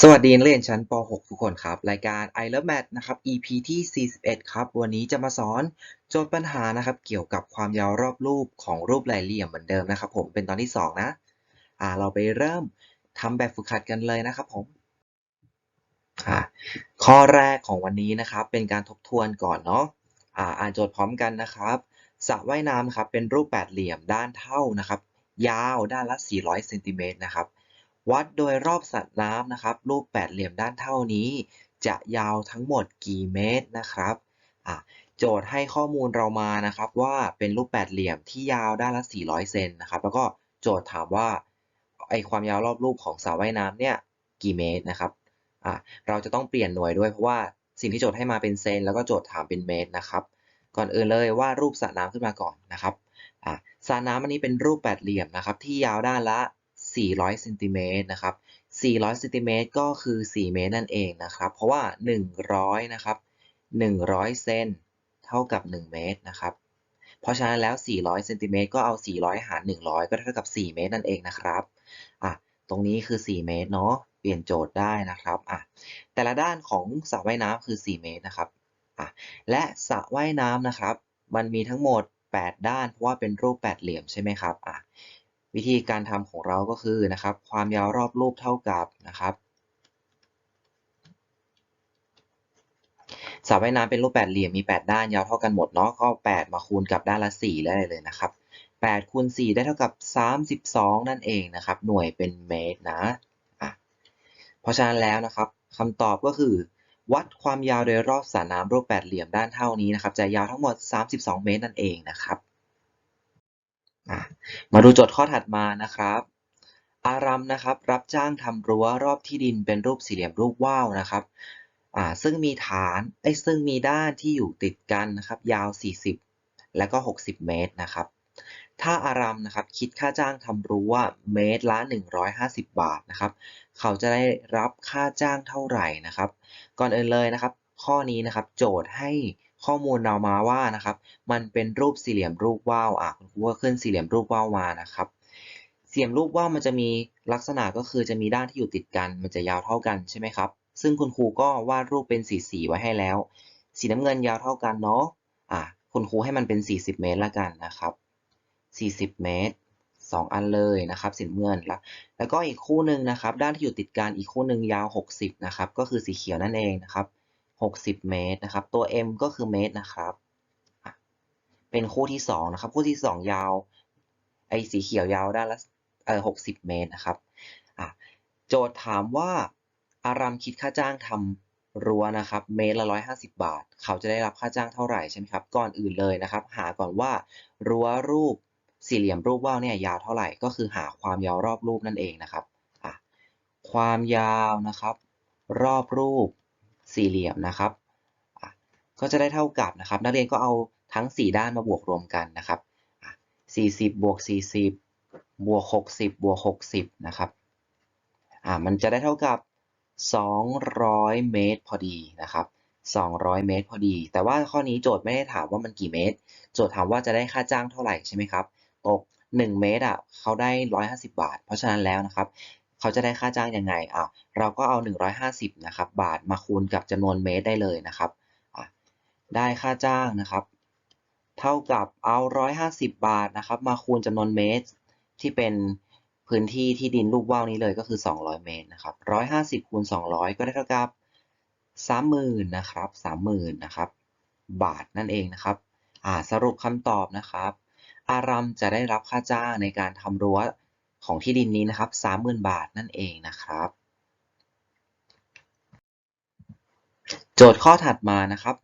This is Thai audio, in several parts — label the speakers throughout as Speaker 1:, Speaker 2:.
Speaker 1: สวัสดีนักเรียนชั้นป .6 ทุกคนครับ รายการ I Love Math นะครับ EP ที่ 41 ครับ วันนี้จะมาสอนโจทย์ปัญหานะครับ เกี่ยวกับความยาวรอบรูปของรูปหลายเหลี่ยมเหมือนเดิมนะครับ ผมเป็นตอนที่ 2 นะ อ่า เราไปเริ่มทำแบบฝึกหัดกันเลยนะครับผมอ่าข้อแรกของวันนี้นะครับ เป็นการทบทวนก่อนเนาะอ่าอ่านโจทย์พร้อมกันนะครับสระว่ายน้ำครับเป็นรูปแปดเหลี่ยมด้านเท่านะครับ ยาวด้านละ 400เซนติเมตรนะครับ วัดโดยรอบสระน้ำนะครับ รูปแปดเหลี่ยมด้านเท่านี้ จะยาวทั้งหมดกี่เมตรนะครับอะโจทย์ให้ข้อมูลเรามานะครับ ว่าเป็นรูปแปดเหลี่ยมที่ยาวด้านละ 400 เซนนะครับ แล้วก็โจทย์ถามว่าไอความยาวรอบรูปของสระว่ายน้ำเนี่ยกี่เมตรนะครับอะเราจะต้องเปลี่ยนหน่วยด้วยเพราะว่าสิ่งที่โจทย์ให้มาเป็นเซนแล้วก็โจทย์ถามเป็นเมตรนะครับ ก่อนอื่นเลยว่ารูปสระน้ำขึ้นมาก่อนนะครับอะสระน้ำอันนี้เป็นรูปแปดเหลี่ยมนะครับ ที่ยาวด้านละ 400เซนติเมตรนะครับ 400เซนติเมตรก็คือ 4 เมตรนั่นเองนะครับ เพราะว่า 100 นะครับ 100 เซนเท่ากับ 1 เมตรนะครับ เพราะฉะนั้นแล้ว 400เซนติเมตรก็เอา 400 หาร 100 ก็เท่ากับ 4 เมตรนั่นเองนะครับ อะ ตรงนี้คือ 4 เมตรเนาะ เปลี่ยนโจทย์ได้นะครับ อะ แต่ละด้านของสระว่ายน้ำคือ 4 เมตรนะครับ อะ และสระว่ายน้ำนะครับ มันมีทั้งหมด 8 ด้าน เพราะว่าเป็นรูปแปดเหลี่ยมใช่ไหมครับ อะ วิธีการทำของเราก็คือนะครับความยาวรอบรูปเท่ากับนะครับสระว่ายน้ำเป็นรูปแปดเหลี่ยมมี 8 ด้านยาวเท่ากันหมดเนาะก็ 8 มาคูณกับด้านละ 4 ได้เลยนะครับ8คูณ4ได้เท่ากับ 32 นั่นเองนะครับ หน่วยเป็นเมตรนะอะเพราะฉะนั้นแล้วนะครับคำตอบก็คือ วัดความยาวโดยรอบสระน้ำรูปแปดเหลี่ยมด้านเท่านี้นะครับ จะยาวทั้งหมด 32 เมตรนั่นเองนะครับ มาดูโจทย์ข้อถัดมานะครับ อารัมนะครับ รับจ้างทำรั้วรอบที่ดินเป็นรูปสี่เหลี่ยมรูปว่าวนะครับอ่าซึ่งมีฐานไอ้ซึ่งมีด้านที่อยู่ติดกันนะครับ ยาว 40 และก็ 60 เมตรนะครับ ถ้าอารัมนะครับ คิดค่าจ้างทำรั้วเมตรละ 150 บาทนะครับ เขาจะได้รับค่าจ้างเท่าไหร่นะครับ ก่อนอื่นเลยนะครับ ข้อนี้นะครับ โจทย์ให้ ข้อมูลเรามาว่านะครับ มันเป็นรูปสี่เหลี่ยมรูปว่าวอะคุณครูก็ขึ้นสี่เหลี่ยมรูปว่าวมานะครับ สี่เหลี่ยมรูปว่าวมันจะมีลักษณะก็คือจะมีด้านที่อยู่ติดกัน มันจะยาวเท่ากันใช่ไหมครับ ซึ่งคุณครูก็วาดรูปเป็นสีสีไว้ให้แล้ว สีน้ำเงินยาวเท่ากันเนาะอะคุณครูให้มันเป็น 40 เมตรละกันนะครับ 40 เมตร 2 อันเลยนะครับสีน้ำเงินแล้วแล้วก็อีกคู่หนึ่งนะครับ ด้านที่อยู่ติดกันอีกคู่หนึ่งยาว 60 นะครับ ก็คือสีเขียวนั่นเองนะครับ 60 เมตรนะครับ ตัว m ก็คือเมตรนะครับ เป็นคู่ที่2นะครับ คู่ที่ 2 ยาว ไอ้สีเขียวยาวด้านละเอ่อ60 เมตรนะครับ โจทย์ถามว่า อารัมคิดค่าจ้างทำรั้วนะครับ เมตรละ 150 บาท เขาจะได้รับค่าจ้างเท่าไหร่ใช่ไหมครับ ก่อนอื่นเลยนะครับ หาก่อนว่ารั้วรูปสี่เหลี่ยมรูปว่าวเนี่ยยาวเท่าไหร่ ก็คือหาความยาวรอบรูปนั่นเองนะครับ ความยาวนะครับ รอบรูป สี่เหลี่ยมนะครับ ก็จะได้เท่ากับนะครับ นักเรียนก็เอาทั้ง 4 ด้านมาบวกรวมกันนะครับอะ40 บวก 40 บวก 60 บวก 60 นะครับ อ่า มันจะได้เท่ากับ 200 เมตรพอดีนะครับ 200 เมตรพอดี แต่ว่าข้อนี้โจทย์ไม่ได้ถามว่ามันกี่เมตร โจทย์ถามว่าจะได้ค่าจ้างเท่าไหร่ใช่ไหมครับ ตก 1 เมตรอะเขาได้ 150 บาท เพราะฉะนั้นแล้วนะครับ เขาจะได้ค่าจ้างยังไงอะเราก็เอา 150นะครับบาทมาคูณกับจำนวนเมตรได้เลยนะครับได้ค่าจ้างนะครับ เท่ากับเอา 150 บาทนะครับ มาคูณจำนวนเมตร ที่เป็นพื้นที่ที่ดินลูกว่าวนี้เลยก็คือ 200 เมตรนะครับ150คูณ200 ก็ได้เท่ากับ 30,000นะครับ30,000นะครับบาทนั่นเองนะครับอ่าสรุปคำตอบนะครับ อารัมจะได้รับค่าจ้างในการทำรั้ว ของที่ดินนี้นะครับ30,000 บาทนั่นเองนะครับ โจทย์ข้อถัดมานะครับ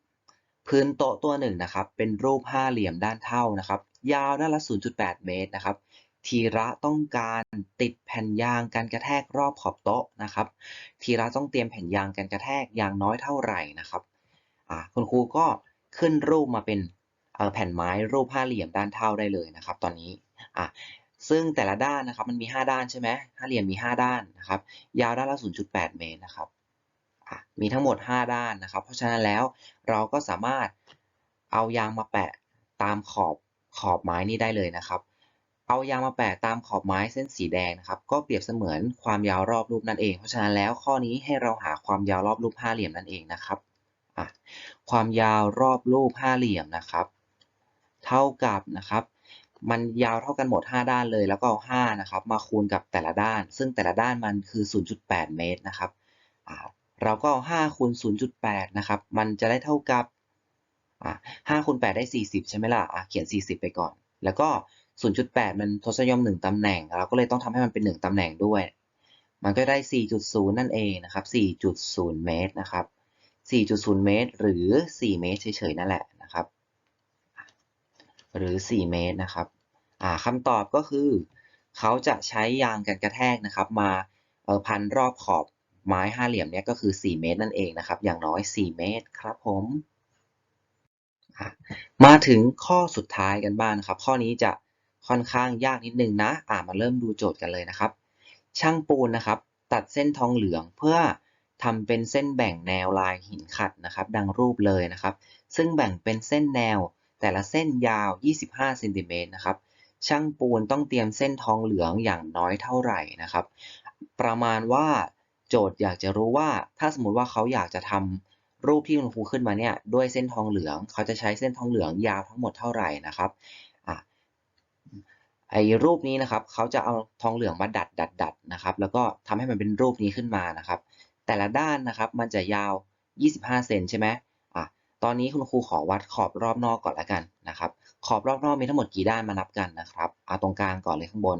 Speaker 1: พื้นโต๊ะตัวหนึ่งนะครับ เป็นรูปห้าเหลี่ยมด้านเท่านะครับ ยาวด้านละ 0.8 เมตรนะครับทีระต้องการติดแผ่นยางกันกระแทกรอบขอบโต๊ะนะครับ ทีระต้องเตรียมแผ่นยางกันกระแทกอย่างน้อยเท่าไหร่นะครับอ่าคุณครูก็ขึ้นรูปมาเป็นแผ่นไม้รูปห้าเหลี่ยมด้านเท่าได้เลยนะครับ ตอนนี้อะ ซึ่งแต่ละด้านนะครับมันมี 5 ด้านใช่ไหมห้าเหลี่ยมมี 5 ด้านนะครับ ยาวด้านละ 0.8 เมตรนะครับมีทั้งหมด 5 ด้านนะครับ เพราะฉะนั้นแล้วเราก็สามารถเอายางมาแปะตามขอบขอบไม้นี้ได้เลยนะครับ เอายางมาแปะตามขอบไม้เส้นสีแดงนะครับ ก็เปรียบเสมือนความยาวรอบรูปนั่นเอง เพราะฉะนั้นแล้วข้อนี้ให้เราหาความยาวรอบรูปห้าเหลี่ยมนั่นเองนะครับความยาวรอบรูปห้าเหลี่ยมนะครับ เท่ากับนะครับ มันยาวเท่ากันหมด 5 ด้านเลย แล้วก็เอา5นะครับมาคูณกับแต่ละด้าน ซึ่งแต่ละด้านมันคือ 0.8 เมตรนะครับเราก็เอา5คูณ0.8นะครับมันจะได้เท่ากับอ่า5คูณ8ได้ 40 ใช่ไหมล่ะะเขียน 40 ไปก่อน แล้วก็ 0.8 มันทศนิยม 1 ตำแหน่ง เราก็เลยต้องทำให้มันเป็น 1 ตำแหน่งด้วย มันก็ได้ 4.0 นั่นเองนะครับ 4.0 เมตรนะครับ 4.0 เมตร หรือ 4 เมตรเฉยๆนั่นแหละ หรือ 4 เมตรนะครับอ่าคำตอบก็คือ เขาจะใช้ยางกันกระแทกนะครับ มาพันรอบขอบไม้ห้าเหลี่ยมเนี้ยก็คือ 4 เมตรนั่นเองนะครับ อย่างน้อย 4 เมตรครับผมมาถึงข้อสุดท้ายกันบ้างนะครับ ข้อนี้จะค่อนข้างยากนิดนึงนะ อ่ามาเริ่มดูโจทย์กันเลยนะครับ ช่างปูนนะครับ ตัดเส้นทองเหลืองเพื่อทำเป็นเส้นแบ่งแนวลายหินขัดนะครับ ดังรูปเลยนะครับ ซึ่งแบ่งเป็นเส้นแนว แต่ละเส้นยาว 25เซนติเมตรนะครับ ช่างปูนต้องเตรียมเส้นทองเหลืองอย่างน้อยเท่าไหร่นะครับ ประมาณว่าโจทย์อยากจะรู้ว่าถ้าสมมติว่าเขาอยากจะทำรูปที่คุณครูขึ้นมาเนี่ยด้วยเส้นทองเหลือง เขาจะใช้เส้นทองเหลืองยาวทั้งหมดเท่าไหร่นะครับไอ้รูปนี้นะครับเขาจะเอาทองเหลืองมาดัดดัดดัดนะครับ แล้วก็ทำให้มันเป็นรูปนี้ขึ้นมานะครับ แต่ละด้านนะครับมันจะยาว 25 เซนใช่ไหม ตอนนี้คุณครูขอวัดขอบรอบนอกก่อนละกันนะครับ ขอบรอบนอกมีทั้งหมดกี่ด้านมานับกันนะครับ เอาตรงกลางก่อนเลยข้างบน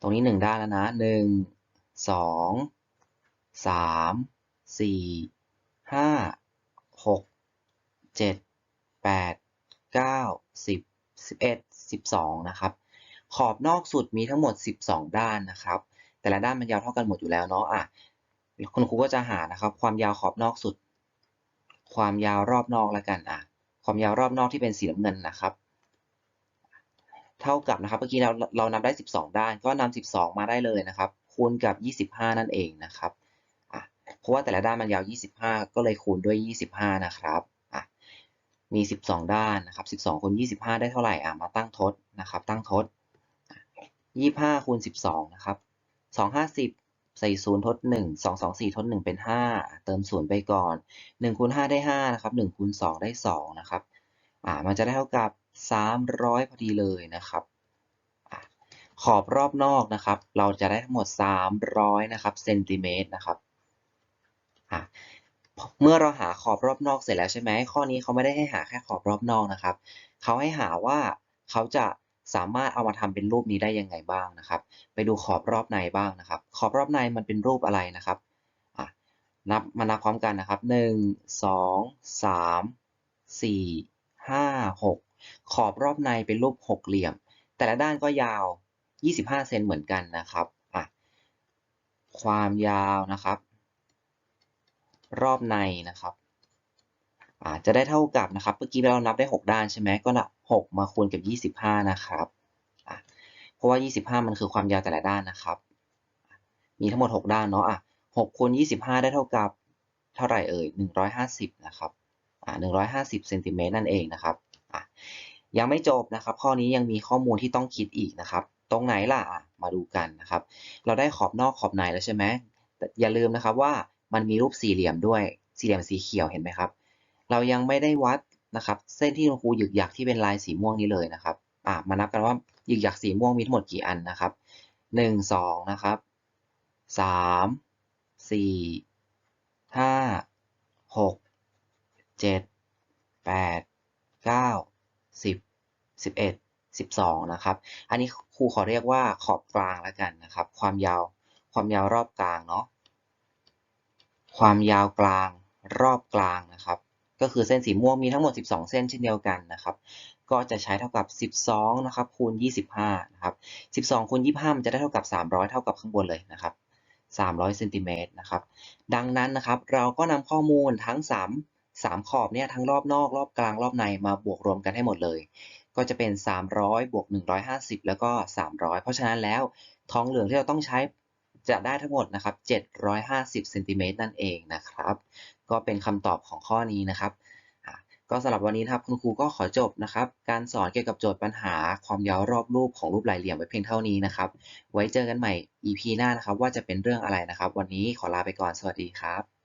Speaker 1: ตรงนี้หนึ่งด้านแล้วนะหนึ่งสองสามสี่ห้าหกเจ็ดแปดเก้าสิบสิบเอ็ดสิบสองนะครับ ขอบนอกสุดมีทั้งหมด 12 ด้านนะครับ แต่ละด้านมันยาวเท่ากันหมดอยู่แล้วเนาะอะคุณครูก็จะหานะครับ ความยาวขอบนอกสุด ความยาวรอบนอกแล้วกันอะความยาวรอบนอกที่เป็นสีน้ำเงินนะครับ เท่ากับนะครับเมื่อกี้เราเรานับได้ 12 ด้าน ก็นำ12 มาได้เลยนะครับ คูณกับ 25 นั่นเองนะครับอะเพราะว่าแต่ละด้านมันยาว 25 ก็เลยคูณด้วย 25 นะครับอะมี 12 ด้านนะครับ 12คูณ25 ได้เท่าไหร่อะมาตั้งทดนะครับ ตั้งทด 25คูณ12 นะครับ 250 ใส่0ทด1 2 2 4 ทด1เป็น5เติม0ไปก่อน1คูณ5ได้5นะครับ1คูณ2ได้2นะครับอ่ามันจะได้เท่ากับ300พอดีเลยนะครับอขอบรอบนอกนะครับ เราจะได้ทั้งหมด 300 นะครับเซนติเมตรนะครับอะเมื่อเราหาขอบรอบนอกเสร็จแล้วใช่ไหมข้อนี้เขาไม่ได้ให้หาแค่ขอบรอบนอกนะครับ เขาให้หาว่าเขาจะ สามารถเอามาทำเป็นรูปนี้ได้ยังไงบ้างนะครับ ไปดูขอบรอบในบ้างนะครับ ขอบรอบในมันเป็นรูปอะไรนะครับนับมานับพร้อมกันนะครับ 1 2 3 4 5 6 ขอบรอบในเป็นรูปหกเหลี่ยม แต่ละด้านก็ยาว 25 เซนเหมือนกันนะครับอะความยาวนะครับ รอบในนะครับอ่าจะได้เท่ากับนะครับ เมื่อกี้เรานับได้ 6 ด้านใช่ไหมก็นับ 6 มาคูณกับ 25 นะครับ เพราะว่า 25 มันคือความยาวแต่ละด้านนะครับ มีทั้งหมด 6 ด้านเนาะอะ6คูณ25 ได้เท่ากับเท่าไหร่เอ่ย 150 นะครับอ่า150เซนติเมตรนั่นเองนะครับอะยังไม่จบนะครับ ข้อนี้ยังมีข้อมูลที่ต้องคิดอีกนะครับ ตรงไหนล่ะมาดูกันนะครับ เราได้ขอบนอกขอบในแล้วใช่ไหมอย่าลืมนะครับว่ามันมีรูปสี่เหลี่ยมด้วย สี่เหลี่ยมสีเขียวเห็นไหมครับ เรายังไม่ได้วัด นะครับ เส้นที่คุณครูหยึกหยักที่เป็นลายสีม่วงนี้เลยนะครับอะมานับกันว่าหยึกหยักสีม่วงมีทั้งหมดกี่อันนะครับหนึ่งสองนะครับสามสี่ห้าหกเจ็ดแปดเก้าสิบสิบเอ็ดสิบสองนะครับ อันนี้ครูขอเรียกว่าขอบกลางแล้วกันนะครับ ความยาวความยาวรอบกลางเนาะความยาวกลางรอบกลางนะครับ ก็คือเส้นสีม่วงมีทั้งหมด 12 เส้นเช่นเดียวกันนะครับ ก็จะใช้เท่ากับ 12 นะครับคูณ 25 นะครับ 12คูณ25 มันจะได้เท่ากับ 300 เท่ากับข้างบนเลยนะครับ 300เซนติเมตรนะครับ ดังนั้นนะครับเราก็นำข้อมูลทั้ง 3 3 ขอบเนี่ยทั้งรอบนอกรอบกลางรอบในมาบวกรวมกันให้หมดเลย ก็จะเป็น 300 บวก 150 แล้วก็ 300 เพราะฉะนั้นแล้วทองเหลืองที่เราต้องใช้ จะได้ทั้งหมดนะครับ750เซนติเมตรนั่นเองนะครับ ก็เป็นคำตอบของข้อนี้นะครับก็สำหรับวันนี้นะครับคุณครูก็ขอจบนะครับ การสอนเกี่ยวกับโจทย์ปัญหาความยาวรอบรูปของรูปหลายเหลี่ยมไว้เพียงเท่านี้นะครับ ไว้เจอกันใหม่ EP หน้านะครับ ว่าจะเป็นเรื่องอะไรนะครับ วันนี้ขอลาไปก่อนสวัสดีครับ